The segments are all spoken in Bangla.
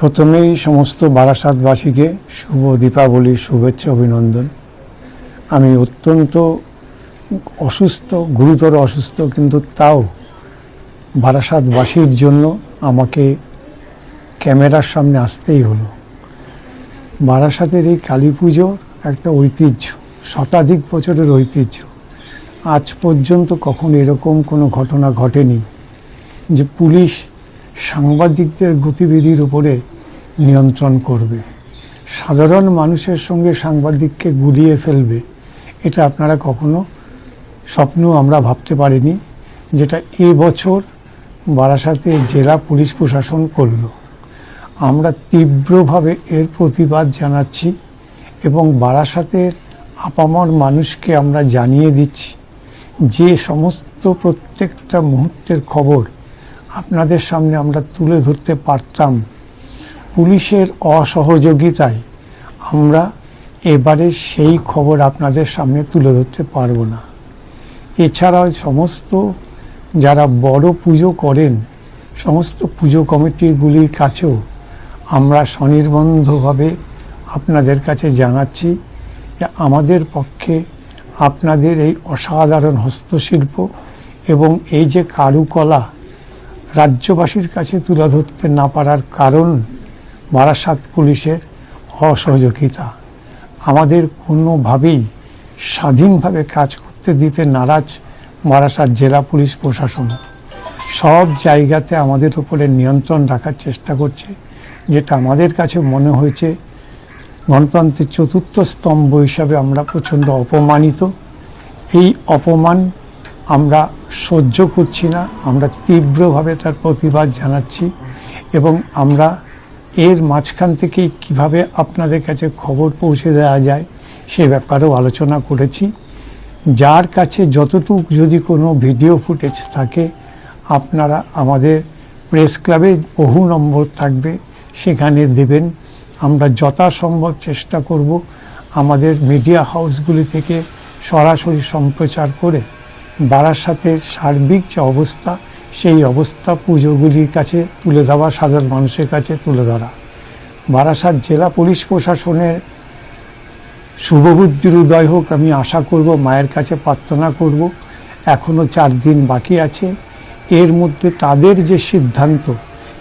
প্রথমেই সমস্ত বারাসাতবাসীকে শুভ দীপাবলির শুভেচ্ছা, অভিনন্দন। আমি অত্যন্ত অসুস্থ, গুরুতর অসুস্থ, কিন্তু তাও বারাসাতবাসীর জন্য আমাকে ক্যামেরার সামনে আসতেই হলো। বারাসাতের এই কালী পুজো একটা ঐতিহ্য, শতাধিক বছরের ঐতিহ্য। আজ পর্যন্ত কখনো এরকম কোনো ঘটনা ঘটেনি যে পুলিশ সাংবাদিকদের গতিবিধির উপরে নিয়ন্ত্রণ করবে। সাধারণ মানুষের সঙ্গে সাংবাদিককে গুলিয়ে ফেলবে, এটা আপনারা কখনো স্বপ্ন আমরা ভাবতে পারিনি, যেটা এবছর বারাসাতে জেলা পুলিশ প্রশাসন করল। আমরা তীব্রভাবে এর প্রতিবাদ জানাচ্ছি এবং বারাসাতের আপামর মানুষকে আমরা জানিয়ে দিচ্ছি, যে সমস্ত প্রত্যেকটা মুহূর্তের খবর আপনাদের সামনে আমরা তুলে ধরতে পারতাম পুলিশের অসহযোগিতায়। আমরা এবারে সেই খবর আপনাদের সামনে তুলে ধরতে পারব না। এছাড়াও সমস্ত যারা বড় পুজো করেন, সমস্ত পুজো কমিটিগুলির কাছেও আমরা স্বনির্বন্ধভাবে আপনাদের কাছে জানাচ্ছি যে আমাদের পক্ষে আপনাদের এই অসাধারণ হস্তশিল্প এবং এই যে কারুকলা রাজ্যবাসীর কাছে তুলে ধরতে না পারার কারণ বারাসাত পুলিশের অসহযোগিতা। আমাদের কোনোভাবেই স্বাধীনভাবে কাজ করতে দিতে নারাজ বারাসাত জেলা পুলিশ প্রশাসন। সব জায়গাতে আমাদের উপরে নিয়ন্ত্রণ রাখার চেষ্টা করছে। যেটা আমাদের কাছে মনে হয়েছে, গণতন্ত্রের চতুর্থ স্তম্ভ হিসাবে আমরা প্রচণ্ড অপমানিত। এই অপমান আমরা সহ্য করছি না, আমরা তীব্রভাবে তার প্রতিবাদ জানাচ্ছি এবং আমরা এর মাঝখান থেকেই কীভাবে আপনাদের কাছে খবর পৌঁছে দেওয়া যায় সে ব্যাপারেও আলোচনা করেছি। যার কাছে যতটুকু যদি কোনো ভিডিও ফুটেজ থাকে, আপনারা আমাদের প্রেস ক্লাবে বহু নম্বর থাকবে, সেখানে দেবেন। আমরা যথাসম্ভব চেষ্টা করব আমাদের মিডিয়া হাউসগুলি থেকে সরাসরি সম্প্রচার করে বারাসাতের সার্বিক যে অবস্থা, সেই অবস্থা পুজোগুলির কাছে তুলে দেওয়া, সাধারণ মানুষের কাছে তুলে ধরা। বারাসাত জেলা পুলিশ প্রশাসনের শুভবুদ্ধির উদয় হোক, আমি আশা করব, মায়ের কাছে প্রার্থনা করব এখনও চার দিন বাকি আছে। এর মধ্যে তাদের যে সিদ্ধান্ত,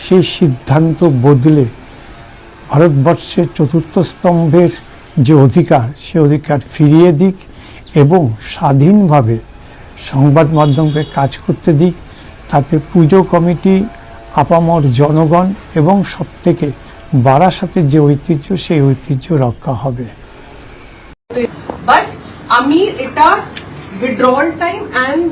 সেই সিদ্ধান্ত বদলে ভারতবর্ষের চতুর্থ স্তম্ভের যে অধিকার, সে অধিকার ফিরিয়ে দিক এবং স্বাধীনভাবে সংবাদ মাধ্যমকে কাজ করতে দিক, তাতে পুজো কমিটি, আপামর জনগণ এবং সবথেকে বারাসাতের যে ঐতিহ্য, সেই ঐতিহ্য রক্ষা হবে। আমি এটা উইথড্রল টাইম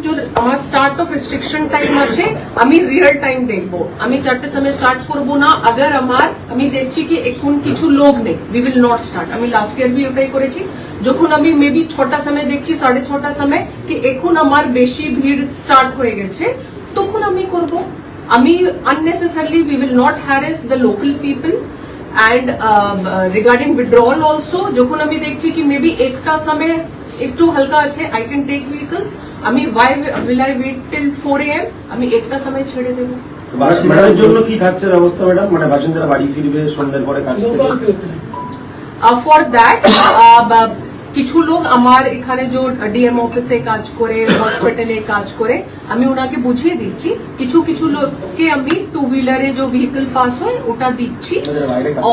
যে আমার স্টার্ট অফ রেস্ট্রিকশন টাইম আছে আমি রিয়েল টাইম দেখব আমি চারটে সময় স্টার্ট করব না আগার আমার আমি দেখছি কি এখন কিছু লোক নেই উই উইল নট স্টার্ট আমি লাস্ট ইয়ার বি ওটাই করেছি যখন আমি মেবি ছটা সময় দেখছি সাড়ে ছটা সময় কি এখন আমার বেশি ভিড় স্টার্ট হয়ে গেছে তখন আমি করব আমি unnecessarily we will not harass the local people and regarding withdrawal also যখন আমি দেখছি কি মেবি একটা সময় একটু হালকা আছে আই ক্যান টেক ভেহিকলস আমি why will I wait till four M আমি একটা সময় ছেড়ে দেবো। বাসিন্দাদের জন্য কি থাকছে ব্যবস্থা ম্যাডাম? মানে বাসিন্দারা বাড়ি ফিরবে সন্ধ্যার পরে কাজ থেকে? ফর দ্যাট কিছু লোক আমার এখানে যে ডিএম অফিসে কাজ করে হসপিটালে কাজ করে আমি ওনাকে বুঝিয়ে দিচ্ছি কিছু কিছু লোককে আমি টু হুইলারে যে ভেহিকল পাস হয় ওটা দিচ্ছি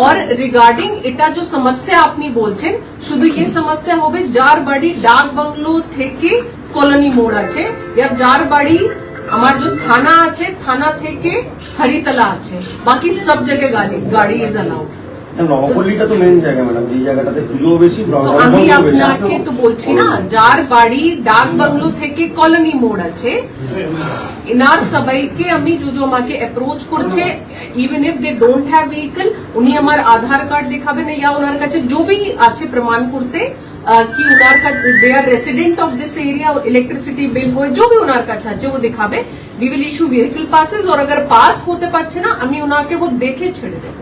और रिगार्डिंग এটা যে সমস্যা আপনি বলছেন শুধু এই সমস্যা হবে যার বাড়ি ডাক বাংলো থেকে কলোনি মোড় আছে या যার বাড়ি আমার যে থানা আছে থানা থেকে হরিতলা আছে বাকি সব জায়গায় গাড়ি গাড়ি ইজ অ্যালাউড নবপল্লীটা তো মেন জায়গা ম্যাডাম এই জায়গাটাতে পুজোও বেশি তো আমি জনসংখ্যাও বেশি। আপনাকে তো বলছি না যার বাড়ি ডাক বাংলো থেকে কলোনি মোড় আছে ইনার সবাইকে আমি যে যে আমাকে অ্যাপ্রোচ করছে even if they don't have vehicle উনি আমার আধার কার্ড দেখাবেন ইয়া ওনার কাছে जो भी আছে প্রমাণ করতে আহ, কি ওনার they are resident of this area electricity bill হয় जो भी ওনার কাছে আছে ও দেখাবে we will issue vehicle passes और अगर পাস হতে পারছে না আমি ওনাকে ও দেখে ছেড়ে দেবো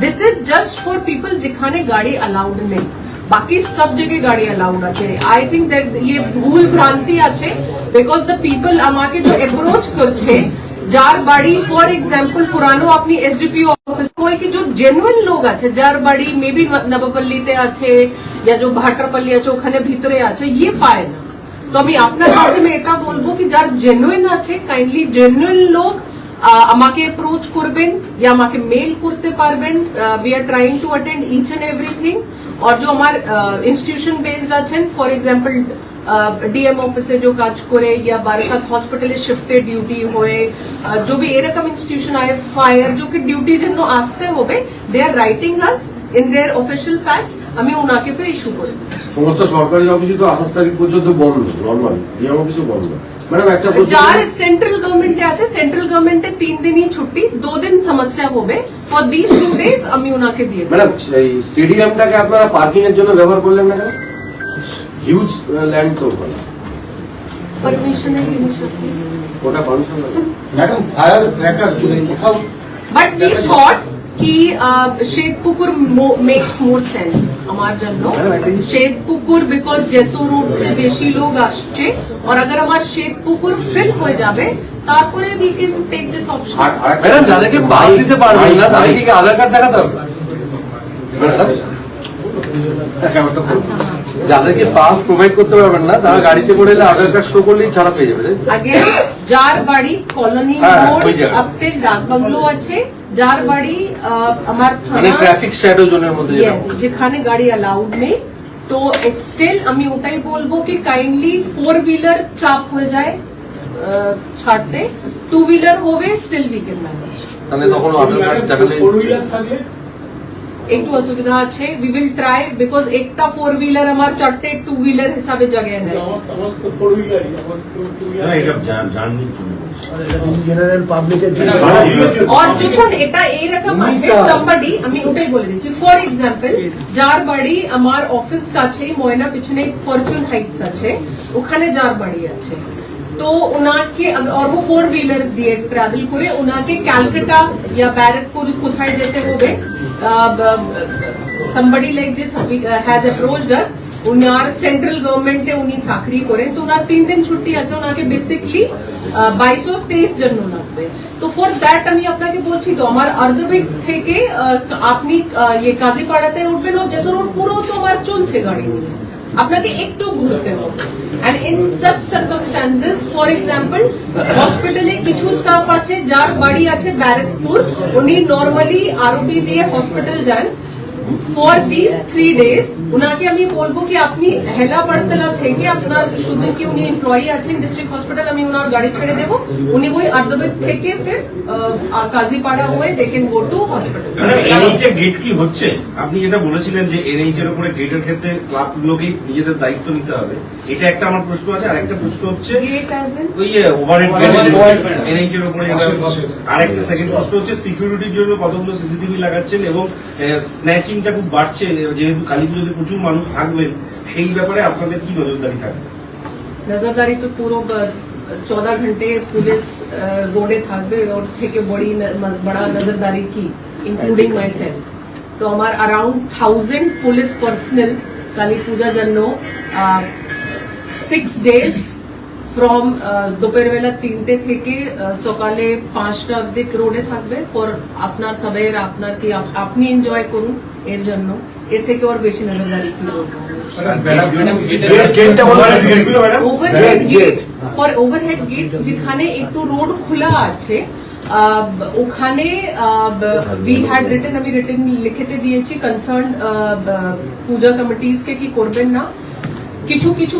this is just for people যেখানে গাড়ি অ্যালাউড নেই বাকি সব জায়গায় গাড়ি অ্যালাউড আছে আই থিঙ্ক দ্যাট ইয়ে ভুল ভ্রান্তি আছে বিকজ দ্য পিপল আমাকে যে অ্যাপ্রোচ করছে যার বাড়ি ফর এক্সাম্পল পুরানো আপনি এসডিপিও অফিস হয় কি যে জেনুইন লোক আছে যার বাড়ি মেবি নবপল্লীতে আছে या जो ভাটারপল্লী আছে ওখানে ভিতরে আছে ইয়ে পায় না তো আমি আপনার মাধ্যমে এটা বলব কি যার জেনুইন আছে কাইন্ডলি জেনুইন লোক আহ, আমাকে অ্যাপ্রোচ করবেন ইয়া আমাকে মেল করতে পারবেন। We are trying to attend each and everything আর যে আমার ইনস্টিটিউশন বেসড আছেন ফর এক্সাম্পল ডিএম অফিসে যে কাজ করে ইয়া বারাসাত হসপিটালে শিফটে ডিউটি হয়ে যদি এরকম ইনস্টিটিউশন আয় ফায়ার যে ডিউটির জন্য আসতে হবে they are writing us in their official facts আমি ওনাকে ফের ইস্যু করি। সমস্ত সরকারি অফিসে তো আঠাশ তারিখ পর্যন্ত বন্ধ নর্মাল ডিএম অফিসও বন্ধ। ম্যাডাম একটা প্রশ্ন যার সেন্ট্রাল গভর্নমেন্টে আছে সেন্ট্রাল গভর্নমেন্টে তিন দিনই ছুটি দু দিন সমস্যা হবে ফর দিস টু ডেজ আমি ওনাকে দিয়ে দেব। ম্যাডাম এই স্টেডিয়ামটাকে আপনারা পার্কিং এর জন্য ব্যবহার করলেন না কেন হিউজ ল্যান্ড তো ওখানে পারমিশনের জিনিস আছে ওটা পারমিশন ম্যাডাম ফায়ার ক্র্যাকার যদি কোথাও বাট উই থট কি শ্বেতপুকুর মেক্স মোর সেন্স আমার জন্য শ্বেতপুকুর বিকজ জেসো রোড সে বেশি লোক আসছে আর अगर আমার শ্বেতপুকুর ফিল হয়ে যাবে তারপরে we can take this option madam যাদেরকে বাস দিতে পারবেন না তাদেরকে কি আধার কার্ড দেখাতে হবে ম্যাডাম যাদেরকে পাস প্রোভাইড করতে পারবেন না তারা গাড়িতে করে এলে আধার কার্ড শো করলেই ছাড়া পেয়ে যাবে তাই তো? আগে যার বাড়ি কলোনি হ্যাঁ, মোড় জায়গা। আপটেল আছে। যার বাড়ি আমার মানে থানা ট্রাফিক শ্যাডো জোনের মধ্যে যেখানে গাড়ি অ্যালাউড নেই। তো স্টিল আমি ওটাই বলব কি কাইন্ডলি ফোর হুইলার চাপ হয়ে যায় আহ, ছাড়তে। টু হুইলার হবে স্টিল উই ক্যান ম্যানেজ তাহলে তখন দেখালে একটু অসুবিধা আছে সামবডি আমি ওটাই বলে দিচ্ছি ফর এক্সাম্পল যার বাড়ি আমার অফিস কাছেই ময়না পিছনে ফরচুন হাইটস আছে ওখানে যার বাড়ি আছে তো ওনাকে আর ও ফোর হুইলার দিয়ে ট্রাভেল করে ওনাকে ক্যালকাটা ইয়া ব্যারাকপুর কোথায় যেতে হবে somebody like this uh, has approached us. উনার সেন্ট্রাল গভর্নমেন্টে উনি চাকরি করেন তো ওনার তিন দিন ছুটি আছে ওনাকে বেসিকলি বাইশো তেইশ জন্য লাগবে তো ফর দ্যাট আমি আপনাকে বলছি তো আমার আর্ধবিক থেকে আহ, আপনি আহ, ইয়ে কাজীপাড়াতে উঠবেন ও যেসব রোড পুরো তো আমার চলছে গাড়ি নিয়ে আপনাকে একটু ঘুরতে হবে। And in such circumstances for example হসপিটালে কিছু স্টাফ আছে, যার বাড়ি আছে ব্যারাকপুর, উনি নর্মালি আরবি দিয়ে হসপিটাল যান। ফর দিস থ্রি ডেজ ওনাকে আমি বলব কি আপনি হেলা পড়তলা থেকে আপনার শুধু কি উনি এমপ্লয়ি আছেন ডিস্ট্রিক্ট হসপিটাল আমি ওনার গাড়ি ছেড়ে দেবো। উনি ওই আর্ধবেদ থেকে ফির কাজীপাড়া হয়ে দেখেন go to hospital NH gate কি হচ্ছে? আপনি যেটা বলেছিলেন যে এনএইচ এর উপরে গেটের ক্ষেত্রে ক্লাবগুলোকেই নিজেদের দায়িত্ব নিতে হবে। এটা একটা আমার প্রশ্ন আছে আর একটা প্রশ্ন হচ্ছে ওই ওভারহেড এনএইচ এর উপরে আরেকটা সেকেন্ড প্রশ্ন হচ্ছে সিকিউরিটির জন্য কতগুলো সিসিটিভি লাগাচ্ছেন এবং স্ন্যাচিংটা খুব বাড়ছে যেহেতু কালী পুজোতে প্রচুর মানুষ থাকবেন সেই ব্যাপারে আপনাদের কি নজরদারি থাকবে? নজরদারি তো পুরো চৌদহ ঘন্টে পুলিশ রোডে থাকবে ওর থেকে বড়ি ন- বড়া নজরদারি কি ইনক্লুডিং মাই সেলফ তো আমার around thousand police personnel Kali Puja জন্য সিক্স ডেজ ফ্রম দুপুরবেলা তিনটে থেকে আহ, সকালে পাঁচটা অব্দি রোডে থাকবে। পর আপনার সবের আপনার কি আপ- আপনি এনজয় করুন। এর জন্য। এর থেকে ওর বেশি নজরদারি কি করব গেটগুলো madam overhead gate for overhead gates যেখানে একটু রোড খোলা আছে আহ, ওখানে উই হ্যাড রিটেন আমি রিটেন লিখেতে দিয়েছি কনসার্ন পূজা কমিটিস কে কি করবেন না। কিছু কিছু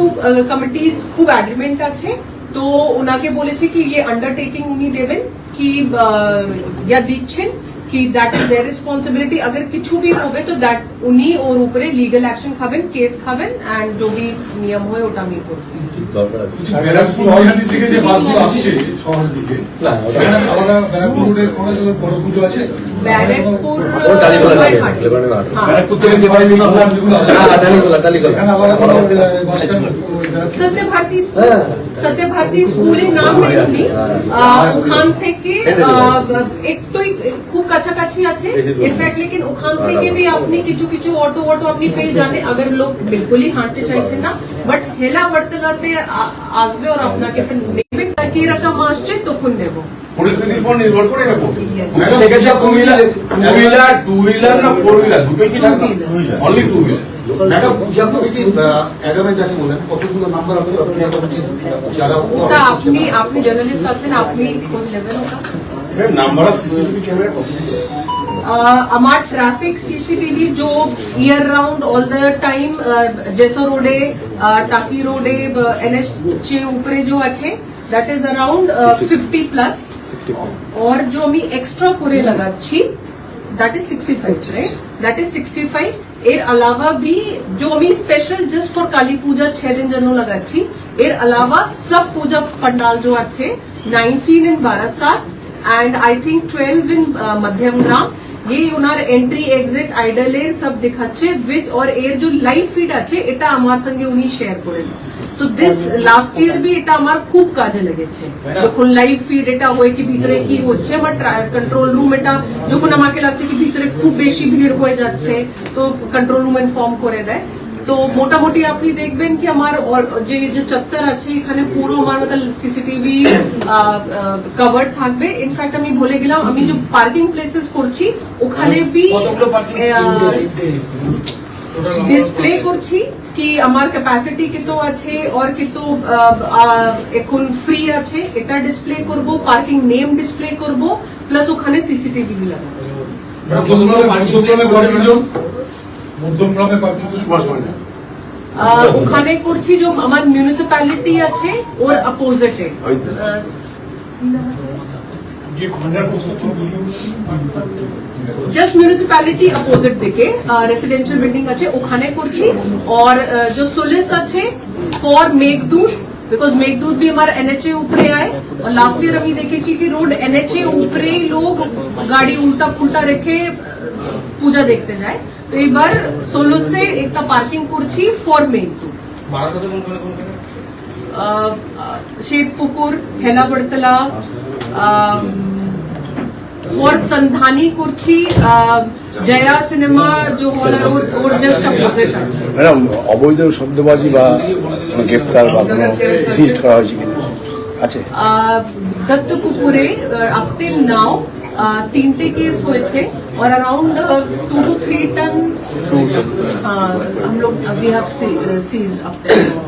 কমিটিস খুব অ্যাগ্রিমেন্ট আছে তো ওনাকে বলেছি কি ইয়ে আন্ডারটেকিং উনি দেবেন কি আহ, ইয়া দিচ্ছেন কি দ্যাট ইজ দেয়ার রেসপন্সিবিলিটি अगर কিছু भी হবে তো দ্যাট উনি ওর উপরে লিগ্যাল অ্যাকশন খাবেন কেস খাবেন এন্ড जो भी নিয়ম হয় ওটা আমি করব ব্যারাকপুর নৈহাটি থেকে যে বাসগুলো আসছে শহরের দিকে সেখানে আলাদা ব্যারাকপুর রোডে কোনো জায়গায় বড় পুজো আছে ব্যারাকপুর টালিগোলা লাগে, নৈহাটি। লেবানন আট। হ্যাঁ। ব্যারাকপুর থেকে যে বাড়িগুলো যেগুলো আসছে হ্যাঁ, টালিগোলা, টালিগোলা। সেখানে আলাদা কোনো বাস স্ট্যান্ড সত্য ভারতী স্কুল সত্য ভারতী স্কুলের নাম নেই আহ, ওখান থেকে আহ, একটু খুব কাছাকাছি আছে। ইনফ্যাক্ট লেকিন ওখান থেকে ভি আপনি কিছু কিছু অটো অটো আপনি পেয়ে জানে আগের লোক বিলকুলই হাঁটতে চাইছেন না বাট হেলা বর্তলাতে আসবে আর আপনাকে আচ্ছা। নেবে। তাকে এরকম আসছে তখন নেব পরিস্থিতির উপর নির্ভর করে এটা করবে। সেক্ষেত্রে two wheeler two wheeler two wheeler না ফোর হুইলার দুটোই কি থাকবে? Only two wheeler madam Puja committee অ্যাডামের কাছে বললেন। কতগুলো নাম্বার আপনি যারা আপনি আপনি জার্নালিস্ট আছেন আপনি কোন লেভেল ওটা? नंबर ऑफ़ सीसीटीवी कैमरा हमार ट्रैफ़िक सीसीटीवी जो year round all the time जैसो रोडे टाफी रोडे एनएच चे ऊपर जो अच्छे that is around fifty plus और जो हमी एक्स्ट्रा कोरे लगा छी that is sixty five right that is sixty five एर अलावा भी जो हमें special just for Kali Puja छह दिन जनों लगा अच्छी एर अलावा सब पूजा पंडाल जो अच्छे नाइनटीन एंड बारह साल and I think 12 in uh, Madhyamgram ये ওনার এন্ট্রি এক্সিট আইডলের সব দেখাচ্ছে উইথ और এর যে লাইভ ফিড আছে এটা আমার সঙ্গে উনি শেয়ার করেন তো দিস লাস্ট ইয়ার বি এটা আমার খুব কাজে লেগেছে যখন লাইভ ফিড এটা হয় কি ভিতরে কি হচ্ছে বা কন্ট্রোল রুম এটা যখন আমাকে লাগছে কি ভিতরে খুব বেশি ভিড় হয়ে যাচ্ছে তো কন্ট্রোল রুম ইনফর্ম করে দেয় তো মোটামুটি আপনি দেখবেন কি আমার যে যে চত্বর আছে এখানে পুরো আমার মতলব সিসিটিভি কভার থাকবে। ইনফ্যাক্ট আমি ভুলে গেলাম আমি যে পার্কিং প্লেসেস করছি ওখানে বি ডিসপ্লে করছি? কি আমার ক্যাপাসিটি কত আছে আর কত এখন ফ্রি আছে এটা ডিসপ্লে করব পার্কিং নেম ডিসপ্লে করব প্লাস ওখানে সিসিটিভি বি লাগাচ্ছি মধ্যমগ্রামে মধ্যমগ্রামে parking zone মধ্যমগ্রামে parking zone Subhash ভান্ডার আহ, ওখানে করছি যে আমার মিউনিসিপ্যালিটি আছে ওর অপোজিটে ये Bhandar post just municipality opposite দিকে রেসিডেন্সিয়াল বিল্ডিং আছে ওখানে করছি और अ, जो सोलिस আছে ফর মেঘদূত বিকজ মেঘদূত भी हमारा एनएचए উপরে आए और लास्ट ईयर আমি দেখেছি কি রোড एनएचए উপরেই লোক গাড়ি উল্টা পুল্টা রেখে আহ, পূজা দেখতে যায় তো এবার সোলসে একটা পার্কিং করছি ফর মেঘদূত বারাসাতে কোন কোন কোন কোন শ্বেতপুকুর হেলাবড়তলা और संधानी করছি আহ, জয়া সিনেমা जो হল ওর ওর জাস্ট অপোজিট আছে ম্যাডাম অবৈধ শব্দবাজি বা কোনো গ্রেপ্তার বা কোনো সিস্ট করা হয়েছে কিনা আছে আহ, দত্তপুকুরে আপ টিল নাও তিনটে কেস হয়েছে और around two two three ton हम लोग we have seized up till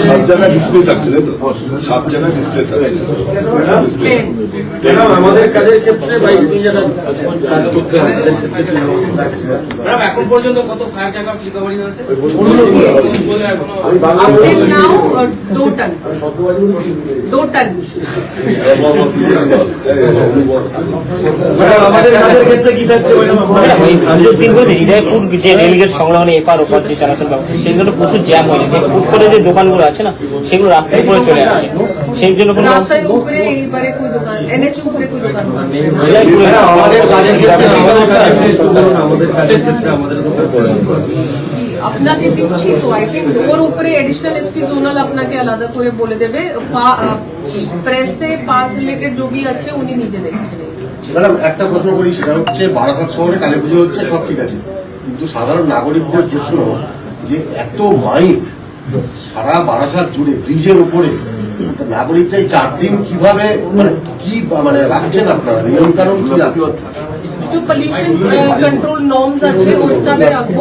সব জায়গায় ডিসপ্লে থাকছে তাই তো সব জায়গায় ডিসপ্লে থাকছে টেন ম্যাডাম আমাদের কাজের ক্ষেত্রে বা আপনি যারা কাজ করতে হয় তাদের ক্ষেত্রে কি ব্যবস্থা থাকছে ম্যাডাম এখন পর্যন্ত কত ফায়ার ক্র্যাকার রিকভারি হয়েছে আমি বাংলা अप टिल नाउ दो टन दो टन ম্যাডাম আমাদের কাজের ক্ষেত্রে কি থাকছে? ম্যাডাম ম্যাডাম, ওই পুজোর দিন করে হৃদয়পুর যে রেলগেট সংলগ্ন এপার ওপার যে চলাচল ব্যবস্থা সেগুলো প্রচুর জ্যাম হয়ে। যায় ফুট করে যে দোকানগুলো আছে না সেগুলো রাস্তার উপরে চলে আসে। সেই জন্য কোনো রাস্তায় উপরে এইবারে কোই দোকান এনএচ উপরে কোই দোকান। নেই। হৃদয়পুরে জি, আপনাকে দিচ্ছি তো আই থিঙ্ক ওর উপরে এডিশনাল এসপি জোনাল আপনাকে আলাদা করে বলে দেবে। প্রেসে পাস রিলেটেড जो আছে উনি নিজে দেখছেন। ম্যাডাম, একটা প্রশ্ন করি, সেটা হচ্ছে বারাসাত শহরে কালী পুজো হচ্ছে, সব ঠিক আছে। কিন্তু সাধারণ নাগরিকদের প্রশ্ন, যে এত মাইক সারা বারাসাত জুড়ে, ব্রিজের উপরে নাগরিকটাই চার দিন কীভাবে মানে কি মানে রাখছেন আপনারা? নিয়ম কানুন কি পলিউশন কন্ট্রোল নর্মস আছে, ওই হিসাবে রাখব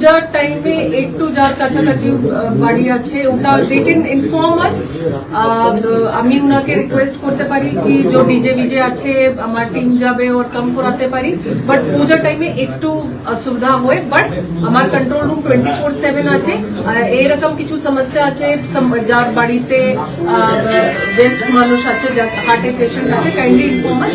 পূজার টাইমে একটু যার কাছাকাছি বাড়ি আছে, ওটা দে ক্যান ইনফর্ম আস আমি ওনাকে রিকোয়েস্ট করতে পারি কি যে ডিজে ভিজে আছে, আমার টিম যাবে, ওর কম করাতে পারি। বাট পূজার টাইমে একটু অসুবিধা হয় বাট আমার control room twenty four seven আছে এরকম কিছু সমস্যা আছে যার বাড়িতে বেস্ট মানুষ আছে হার্টের পেশেন্ট আছে কাইন্ডলি ইনফর্ম আস